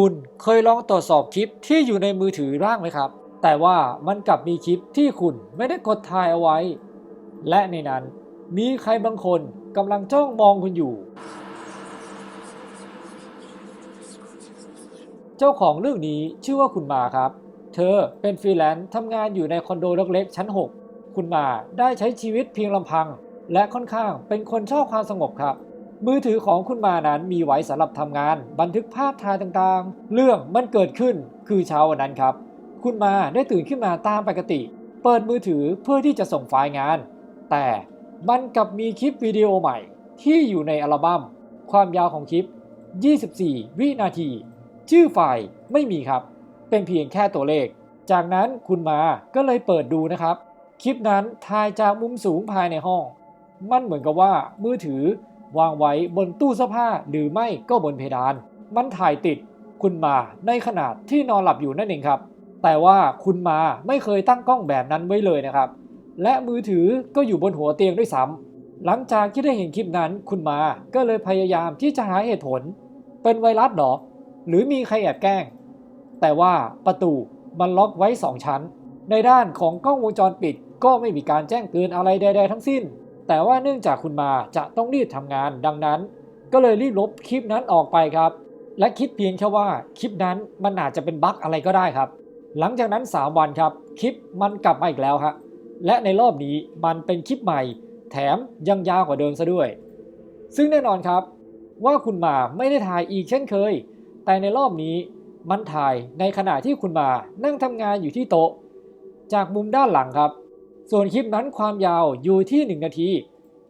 คุณเคยลองตรวจสอบคลิปที่อยู่ในมือถือบ้างไหมครับ แต่ว่ามันกลับมีคลิปที่คุณไม่ได้กดถ่ายเอาไว้ และในนั้นมีใครบางคนกำลังจ้องมองคุณอยู่ เจ้าของเรื่องนี้ชื่อว่าคุณมาครับ เธอเป็นฟรีแลนซ์ทำงานอยู่ในคอนโดเล็กๆชั้น 6 คุณมาได้ใช้ชีวิตเพียงลำพัง และค่อนข้างเป็นคนชอบความสงบครับ มือถือของคุณมานั้นมีไว้สำหรับทำงาน บันทึกภาพถ่ายต่างๆ เรื่องมันเกิดขึ้นคือเช้าวันนั้นครับ คุณมาได้ตื่นขึ้นมาตามปกติ เปิดมือถือเพื่อที่จะส่งไฟล์งาน แต่มันกลับมีคลิปวิดีโอใหม่ที่อยู่ในอัลบั้มความยาวของคลิป 24 วินาที ชื่อไฟล์ไม่มีครับ เป็นเพียงแค่ตัวเลข จากนั้นคุณมาก็เลยเปิดดูนะครับ คลิปนั้นถ่ายจากมุมสูงภายในห้อง มันเหมือนกับว่ามือถือ วางไว้บนตู้เสื้อผ้าหรือไม่ก็บนเพดาน มันถ่ายติดคุณมาในขนาดที่นอนหลับอยู่นั่นเองครับ แต่ว่าคุณมาไม่เคยตั้งกล้องแบบนั้นไว้เลยนะครับ และมือถือก็อยู่บนหัวเตียงด้วยซ้ำหลังจากที่ได้เห็นคลิปนั้น คุณมาก็เลยพยายามที่จะหาเหตุผล เป็นไวรัสหรอ หรือมีใครแอบแกล้ง แต่ว่าประตูมันล็อกไว้ 2 ชั้น ในด้านของกล้องวงจรปิดก็ไม่มีการแจ้งเตือนอะไรใด ๆ ทั้งสิ้น แต่ว่าเนื่องจากคุณมาจะต้องรีบทำงานดังนั้น ก็เลยรีบลบคลิปนั้นออกไปครับ และคิดเพียงแค่ว่าคลิปนั้นมันอาจจะเป็นบั๊กอะไรก็ได้ครับ หลังจากนั้น 3 วันครับคลิปมันกลับมาอีกแล้วฮะและในรอบนี้มันเป็นคลิปใหม่ แถมยังยาวกว่าเดิมซะด้วย ซึ่งแน่นอนครับ ว่าคุณมาไม่ได้ถ่ายอีกเช่นเคย แต่ในรอบนี้มันถ่ายในขณะที่คุณมานั่งทำงานอยู่ที่โต๊ะ จากมุมด้านหลังครับ ส่วนคลิปนั้นความยาวอยู่ที่ 1 นาที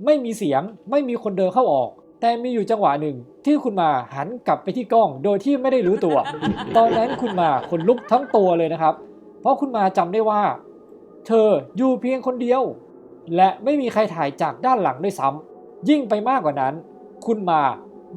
ไม่มีเสียงไม่มีคนเดินเข้าออก แต่มีอยู่จังหวะหนึ่งที่คุณมาหันกลับไปที่กล้องโดยที่ไม่ได้รู้ตัว ตอนนั้นคุณมาขนลุกทั้งตัวเลยนะครับ เพราะคุณมาจำได้ว่า เธออยู่เพียงคนเดียว และไม่มีใครถ่ายจากด้านหลังด้วยซ้ำยิ่งไปมากกว่านั้น คุณมา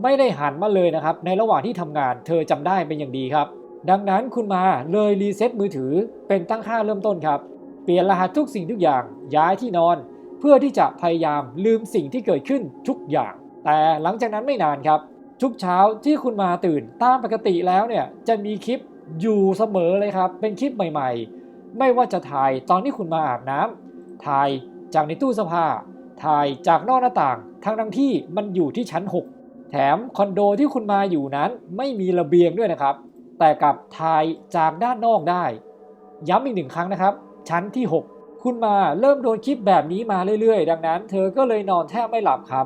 ไม่ได้หันมาเลยนะครับ ในระหว่างที่ทำงาน เธอจำได้เป็นอย่างดีครับ ดังนั้นคุณมาเลยรีเซ็ตมือถือเป็นตั้งค่าเริ่มต้นครับ เปลี่ยนรหัสทุกสิ่งทุกอย่างย้ายที่นอน เพื่อที่จะพยายามลืมสิ่งที่เกิดขึ้นทุกอย่าง แต่หลังจากนั้นไม่นานครับ ทุกเช้าที่คุณมาตื่นตามปกติแล้วเนี่ยจะมีคลิปอยู่เสมอเลยครับ เป็นคลิปใหม่ๆ ไม่ว่าจะถ่ายตอนที่คุณมาอาบน้ำถ่ายจากในตู้เสื้อผ้า ถ่ายจากนอกหน้าต่างทั้งทั้งที่มันอยู่ที่ชั้น 6 แถมคอนโดที่คุณมาอยู่นั้นไม่มีระเบียงด้วยนะครับ แต่กับถ่ายจากด้านนอกได้ ย้ำอีกหนึ่งครั้งนะครับ ชั้นที่ 6 คุณมาเริ่มโดนคลิปแบบนี้มาเรื่อยๆ ดังนั้น เธอก็เลยนอนแทบไม่หลับครับ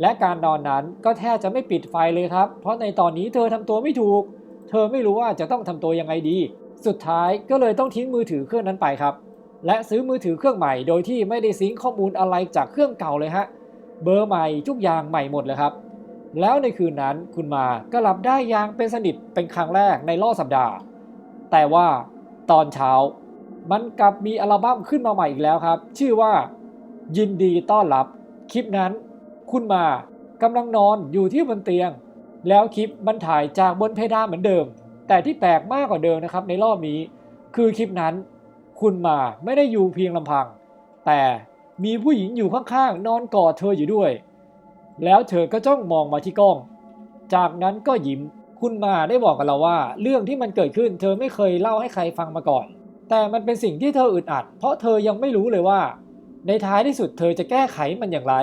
และการนอนนั้นก็แทบจะไม่ปิดไฟเลยครับ เพราะในตอนนี้เธอทำตัวไม่ถูก เธอไม่รู้ว่าจะต้องทำตัวยังไงดี สุดท้ายก็เลยต้องทิ้งมือถือเครื่องนั้นไปครับ และซื้อมือถือเครื่องใหม่โดยที่ไม่ได้ซิงข้อมูลอะไรจากเครื่องเก่าเลยฮะเบอร์ใหม่ทุกอย่างใหม่หมดเลยครับ แล้วในคืนนั้นคุณมาก็หลับได้อย่างเป็นสนิทเป็นครั้งแรกในรอบสัปดาห์ แต่ว่าตอนเช้า มันกลับมีอัลบั้มขึ้นมาใหม่อีกแล้วครับ ชื่อว่า ยินดีต้อนรับคลิปนั้น คุณมากำลังนอนอยู่ที่บนเตียง แล้วคลิปมันถ่ายจากบนเพดานเหมือนเดิม แต่ที่แปลกมากกว่าเดิมนะครับในรอบนี้ คือคลิปนั้น คุณมาไม่ได้อยู่เพียงลำพัง แต่มีผู้หญิงอยู่ข้างๆนอนกอดเธออยู่ด้วย แล้วเธอก็จ้องมองมาที่กล้อง จากนั้นก็ยิ้มคุณมาได้บอกกับเราว่า เรื่องที่มันเกิดขึ้น เธอไม่เคยเล่าให้ใครฟังมาก่อน แต่มันเป็นสิ่งที่เธออึดอัด เพราะเธอยังไม่รู้เลยว่า ในท้ายที่สุดเธอจะแก้ไขมันอย่างไร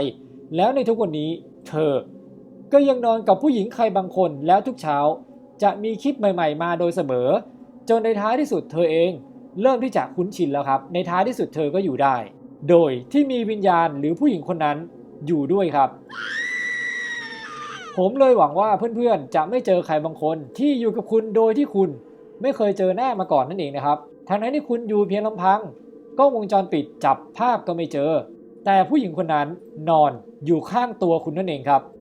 แล้วในทุกวันนี้ เธอ ก็ยังนอนกับผู้หญิงใครบางคนแล้วทุกเช้า จะมีคลิปใหม่ ๆ มาโดยเสมอ จนในท้ายที่สุดเธอเอง เริ่มที่จะคุ้นชินแล้วครับ ในท้ายที่สุดเธอก็อยู่ได้ โดยที่มีวิญญาณหรือผู้หญิงคนนั้นอยู่ด้วยครับ ผมเลยหวังว่าเพื่อนๆจะไม่เจอใครบางคนที่อยู่กับคุณโดยที่คุณไม่เคยเจอแน่มาก่อนนั่นเองนะครับ ทางนั้นที่คุณอยู่เพียงลำพังกล้องวงจรปิดจับภาพก็ไม่เจอ แต่ผู้หญิงคนนั้นนอนอยู่ข้างตัวคุณนั่นเองครับ